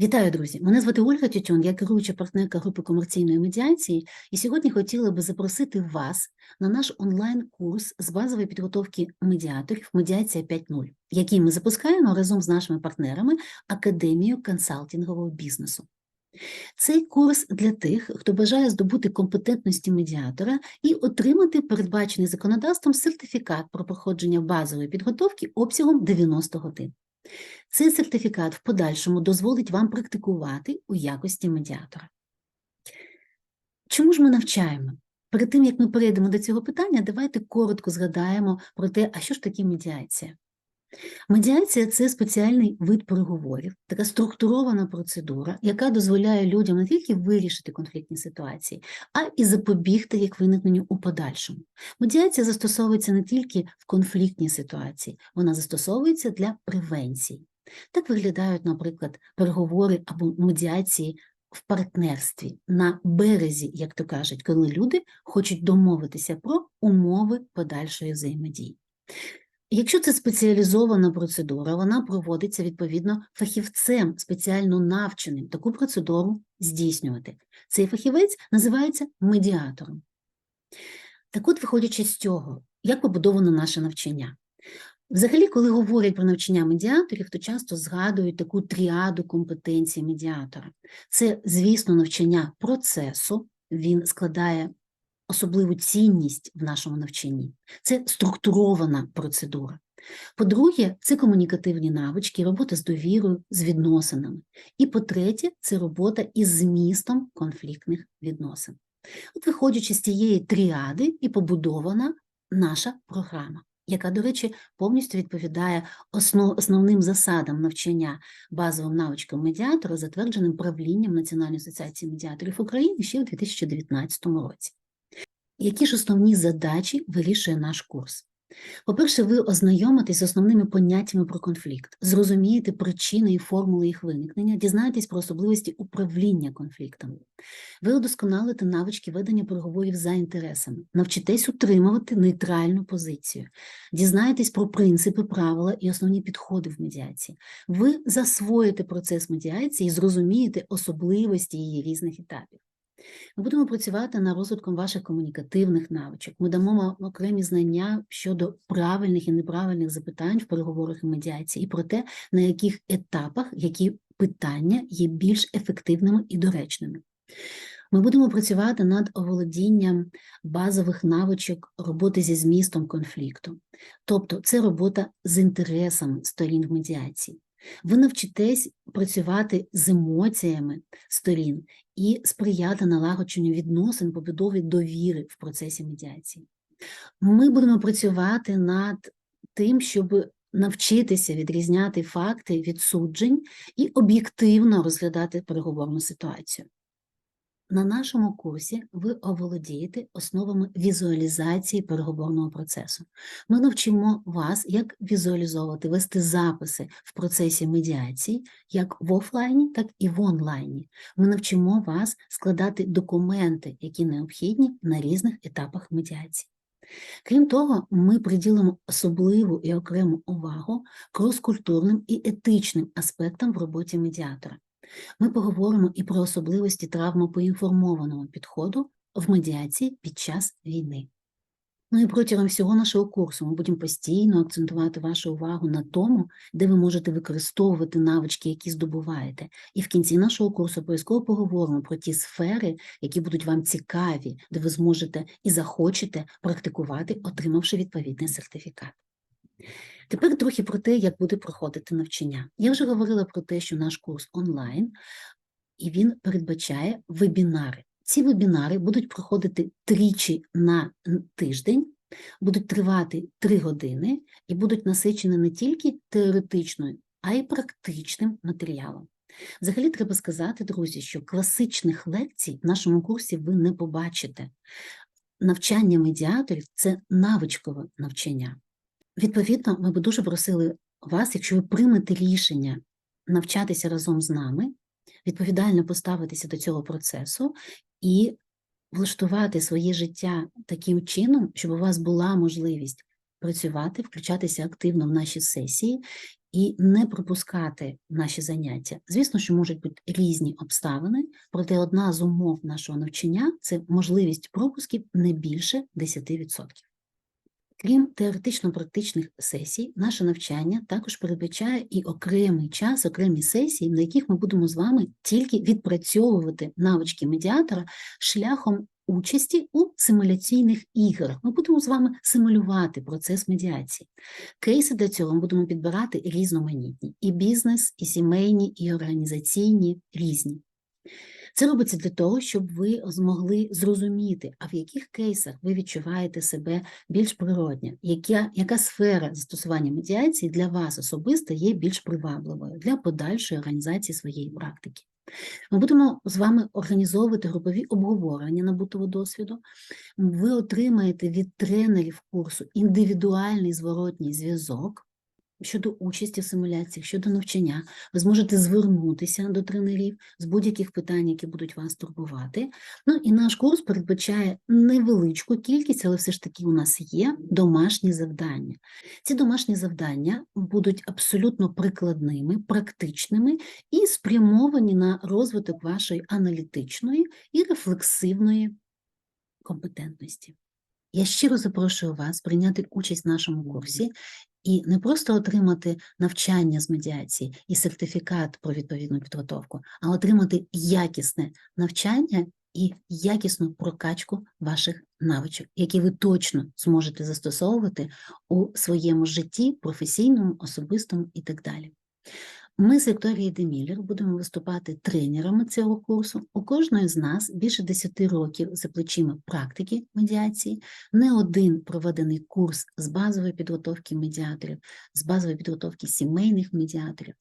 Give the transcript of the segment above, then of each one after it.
Вітаю, друзі! Мене звати Ольга Тютюн, я керуюча партнерка групи комерційної медіації, і сьогодні хотіла би запросити вас на наш онлайн-курс з базової підготовки медіаторів Медіація 5.0, який ми запускаємо разом з нашими партнерами Академією консалтингового бізнесу. Цей курс для тих, хто бажає здобути компетентності медіатора і отримати передбачений законодавством сертифікат про проходження базової підготовки обсягом 90 годин. Цей сертифікат в подальшому дозволить вам практикувати у якості медіатора. Чому ж ми навчаємо? Перед тим, як ми перейдемо до цього питання, давайте коротко згадаємо про те, а що ж таке медіація. Медіація це спеціальний вид переговорів, така структурована процедура, яка дозволяє людям не тільки вирішити конфліктні ситуації, а і запобігти їх виникненню у подальшому. Медіація застосовується не тільки в конфліктній ситуації, вона застосовується для превенції. Так виглядають, наприклад, переговори або медіації в партнерстві на березі, як то кажуть, коли люди хочуть домовитися про умови подальшої взаємодії. Якщо це спеціалізована процедура, вона проводиться відповідно фахівцем, спеціально навченим таку процедуру здійснювати. Цей фахівець називається медіатором. Так от, виходячи з цього, як побудовано наше навчання? Взагалі, коли говорять про навчання медіаторів, то часто згадують таку тріаду компетенцій медіатора. Це, звісно, навчання процесу, він складає особливу цінність в нашому навчанні. Це структурована процедура. По-друге, це комунікативні навички, робота з довірою, з відносинами. І по-третє, це робота із змістом конфліктних відносин. От, виходячи з цієї тріади, і побудована наша програма, яка, до речі, повністю відповідає основ, основним засадам навчання базовим навичкам медіатора, затвердженим правлінням Національної асоціації медіаторів України ще у 2019 році. Які ж основні задачі вирішує наш курс? По-перше, ви ознайомитесь з основними поняттями про конфлікт, зрозумієте причини і формули їх виникнення, дізнаєтесь про особливості управління конфліктами. Ви удосконалите навички ведення переговорів за інтересами, навчитесь утримувати нейтральну позицію, дізнаєтесь про принципи, правила і основні підходи в медіації. Ви засвоїте процес медіації і зрозумієте особливості її різних етапів. Ми будемо працювати над розвитком ваших комунікативних навичок. Ми дамо вам окремі знання щодо правильних і неправильних запитань в переговорах і медіації, і про те, на яких етапах які питання є більш ефективними і доречними. Ми будемо працювати над оволодінням базових навичок роботи зі змістом конфлікту, тобто це робота з інтересами сторін в медіації. Ви навчитесь працювати з емоціями сторін і сприяти налагодженню відносин побудові довіри в процесі медіації. Ми будемо працювати над тим, щоб навчитися відрізняти факти від суджень і об'єктивно розглядати переговорну ситуацію. На нашому курсі ви оволодієте основами візуалізації переговорного процесу. Ми навчимо вас, як візуалізовувати, вести записи в процесі медіації, як в офлайні, так і в онлайні. Ми навчимо вас складати документи, які необхідні на різних етапах медіації. Крім того, ми приділимо особливу і окрему увагу кроскультурним і етичним аспектам в роботі медіатора. Ми поговоримо і про особливості травмопоінформованого підходу в медіації під час війни. Ну і протягом всього нашого курсу ми будемо постійно акцентувати вашу увагу на тому, де ви можете використовувати навички, які здобуваєте. І в кінці нашого курсу обов'язково поговоримо про ті сфери, які будуть вам цікаві, де ви зможете і захочете практикувати, отримавши відповідний сертифікат. Тепер трохи про те, як буде проходити навчання. Я вже говорила про те, що наш курс онлайн, і він передбачає вебінари. Ці вебінари будуть проходити тричі на тиждень, будуть тривати три години і будуть насичені не тільки теоретичною, а й практичним матеріалом. Взагалі, треба сказати, друзі, що класичних лекцій в нашому курсі ви не побачите. Навчання медіаторів це навичкове навчання. Відповідно, ми б дуже просили вас, якщо ви приймете рішення навчатися разом з нами, відповідально поставитися до цього процесу і влаштувати своє життя таким чином, щоб у вас була можливість працювати, включатися активно в наші сесії і не пропускати наші заняття. Звісно, що можуть бути різні обставини, проте одна з умов нашого навчання це можливість пропусків не більше 10%. Крім теоретично-практичних сесій, наше навчання також передбачає і окремий час, окремі сесії, на яких ми будемо з вами тільки відпрацьовувати навички медіатора шляхом участі у симуляційних іграх. Ми будемо з вами симулювати процес медіації. Кейси для цього ми будемо підбирати різноманітні: і бізнес, і сімейні, і організаційні різні. Це робиться для того, щоб ви змогли зрозуміти, а в яких кейсах ви відчуваєте себе більш природньо, яка, яка сфера застосування медіації для вас особисто є більш привабливою для подальшої організації своєї практики. Ми будемо з вами організовувати групові обговорення набутого досвіду. Ви отримаєте від тренерів курсу індивідуальний зворотній зв'язок щодо участі в симуляціях, щодо навчання. Ви зможете звернутися до тренерів з будь-яких питань, які будуть вас турбувати. Ну і наш курс передбачає невеличку кількість, але все ж таки у нас є домашні завдання. Ці домашні завдання будуть абсолютно прикладними, практичними і спрямовані на розвиток вашої аналітичної і рефлексивної компетентності. Я щиро запрошую вас прийняти участь в нашому курсі і не просто отримати навчання з медіації і сертифікат про відповідну підготовку, а отримати якісне навчання і якісну прокачку ваших навичок, які ви точно зможете застосовувати у своєму житті, професійному, особистому і так далі. Ми з Вікторією Деміллер будемо виступати тренерами цього курсу. У кожної з нас більше 10 років за плечима практики медіації, не один проведений курс з базової підготовки медіаторів, з базової підготовки сімейних медіаторів.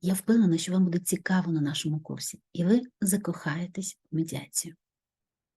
Я впевнена, що вам буде цікаво на нашому курсі, і ви закохаєтесь в медіацію.